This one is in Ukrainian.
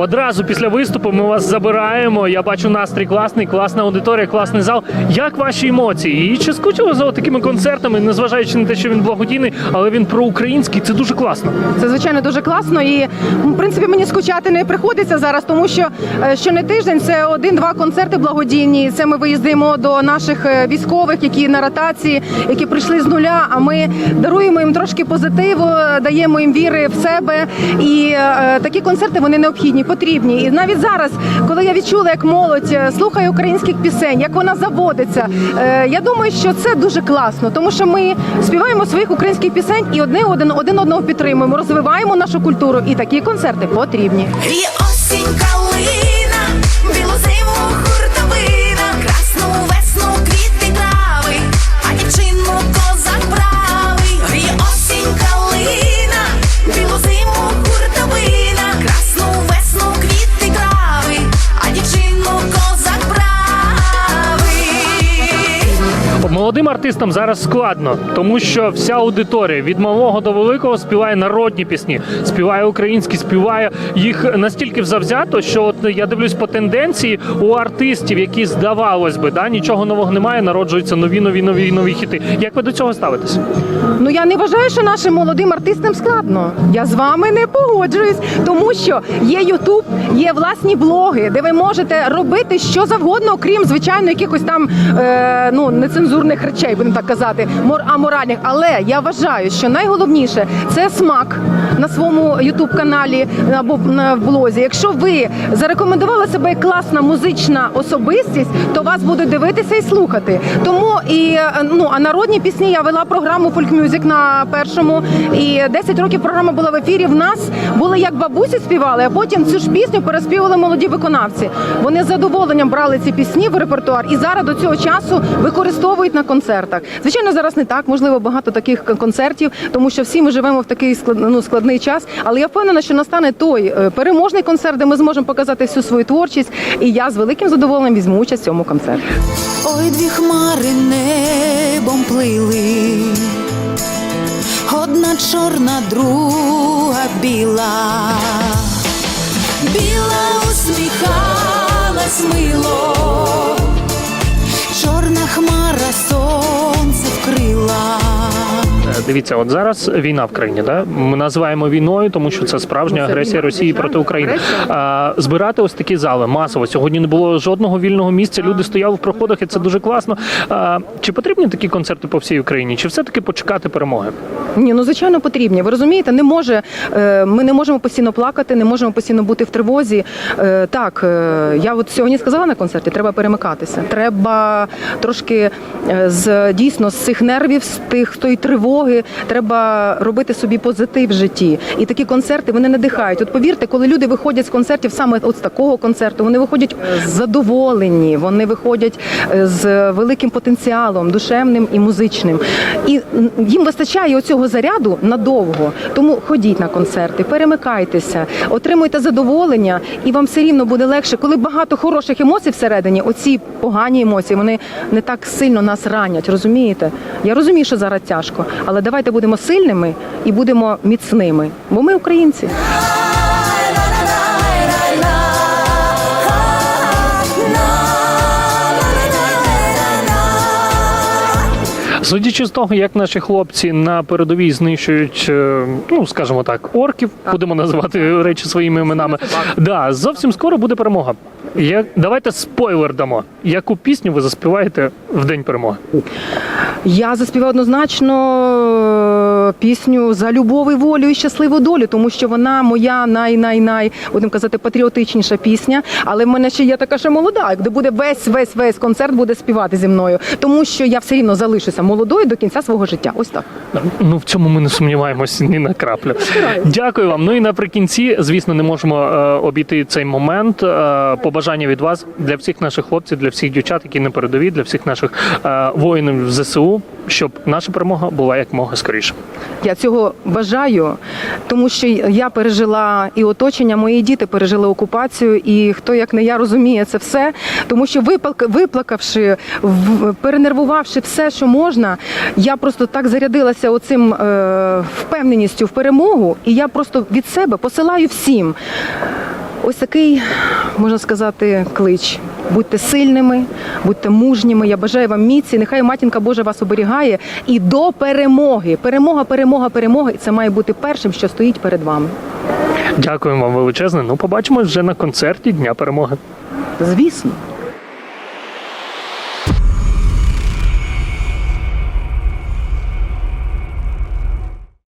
Одразу після виступу ми вас забираємо. Я бачу настрій класний, класна аудиторія, класний зал. Як ваші емоції? І чи скучили за такими концертами, незважаючи на те, що він благодійний, але він проукраїнський, це дуже класно. Це звичайно дуже класно, і в принципі мені скучати не приходиться зараз, тому що е, що не тиждень це один-два концерти благодійні. Це ми виїздимо до наших е, військових, які на ротації, які прийшли з нуля. А ми даруємо їм трошки позитиву, даємо їм віри в себе. І е, такі концерти вони необхідні, потрібні. І навіть зараз, коли я відчула, як молодь е, слухає українських пісень, як вона заводиться, е, я думаю, що це дуже класно, тому що ми співаємо своїх українських пісень і одне один один одного підтримуємо, розвиваємо нашу культуру. І такі концерти потрібні. І осінь калина, білу Молодим артистам зараз складно, тому що вся аудиторія від малого до великого співає народні пісні, співає українські, співає їх настільки завзято, що от я дивлюсь по тенденції у артистів, які здавалось би, да нічого нового немає, народжуються нові, нові, нові, нові хіти. Як ви до цього ставитесь? Ну я не вважаю, що нашим молодим артистам складно. Я з вами не погоджуюсь, тому що є Ютуб, є власні блоги, де ви можете робити що завгодно, окрім звичайно якихось там е, ну нецензурних речей, будемо так казати, мор аморальних. Але я вважаю, що найголовніше це смак на своєму Ютуб каналі або на блозі. Якщо ви зарекомендували себе класна музична особистість, то вас будуть дивитися і слухати. Тому і е, ну а народні пісні я вела програму Music на першому. І 10 років програма була в ефірі. В нас були як бабусі співали, а потім цю ж пісню переспівали молоді виконавці. Вони з задоволенням брали ці пісні в репертуар і зараз до цього часу використовують на концертах. Звичайно, зараз не так. Можливо, багато таких концертів, тому що всі ми живемо в такий ну, складний час. Але я впевнена, що настане той е, переможний концерт, де ми зможемо показати всю свою творчість. І я з великим задоволенням візьму участь в цьому концерті. Ой, дві хмари небом плили, одна чорна, друга біла, біла усміхалась мило, Дивіться, от зараз війна в країні. Да? Ми називаємо війною, тому що це справжня агресія Росії проти України. А, збирати ось такі зали масово. Сьогодні не було жодного вільного місця. Люди стояли в проходах, і це дуже класно. А, чи потрібні такі концерти по всій Україні? Чи все таки почекати перемоги? Ні, ну звичайно потрібні. Ви розумієте, не може е, ми не можемо постійно плакати, не можемо постійно бути в тривозі. Е, Так, е, я от сьогодні сказала на концерті, треба перемикатися. Треба трошки з дійсно з цих нервів, з тих тої тривоги, треба робити собі позитив в житті. І такі концерти вони надихають. От повірте, коли люди виходять з концертів, саме от з такого концерту, вони виходять задоволені, вони виходять е, з великим потенціалом, душевним і музичним. І їм вистачає оцього заряду надовго. Тому ходіть на концерти, перемикайтеся, отримуйте задоволення, і вам все рівно буде легше. Коли багато хороших емоцій всередині, оці погані емоції, вони не так сильно нас ранять. Розумієте? Я розумію, що зараз тяжко, але давайте будемо сильними і будемо міцними, бо ми українці. Судячи з того, як наші хлопці на передовій знищують, е, ну скажімо так, орків, будемо називати речі своїми іменами. Да, зовсім скоро буде перемога. Я, давайте спойлер дамо. Яку пісню ви заспіваєте в день перемоги? Я заспіваю однозначно пісню за любов і волю і щасливу долю, тому що вона моя най-най-най, будемо казати, патріотичніша пісня. Але в мене ще є така ще молода, де буде весь весь весь концерт буде співати зі мною, тому що я все рівно залишуся молодою до кінця свого життя. Ось так. Ну в цьому ми не сумніваємося ні на краплю. Дякую вам. Ну і наприкінці, звісно, не можемо е, обійти цей момент. Е, побажання від вас для всіх наших хлопців, для всіх дівчат, які на передовій, для всіх наших е, воїнів ЗСУ, щоб наша перемога була якмога скоріше. Я цього бажаю, тому що я пережила і оточення, мої діти пережили окупацію, і хто як не я розуміє це все, тому що виплак- виплакавши, перенервувавши все, що можна, я просто так зарядилася оцим е, впевненістю в перемогу, і я просто від себе посилаю всім. Ось такий, можна сказати, клич. Будьте сильними, будьте мужніми. Я бажаю вам міці. Нехай матінка Божа вас оберігає і до перемоги. Перемога, перемога, перемога. І це має бути першим, що стоїть перед вами. Дякуємо вам величезне. Ну, побачимось вже на концерті Дня перемоги. Звісно.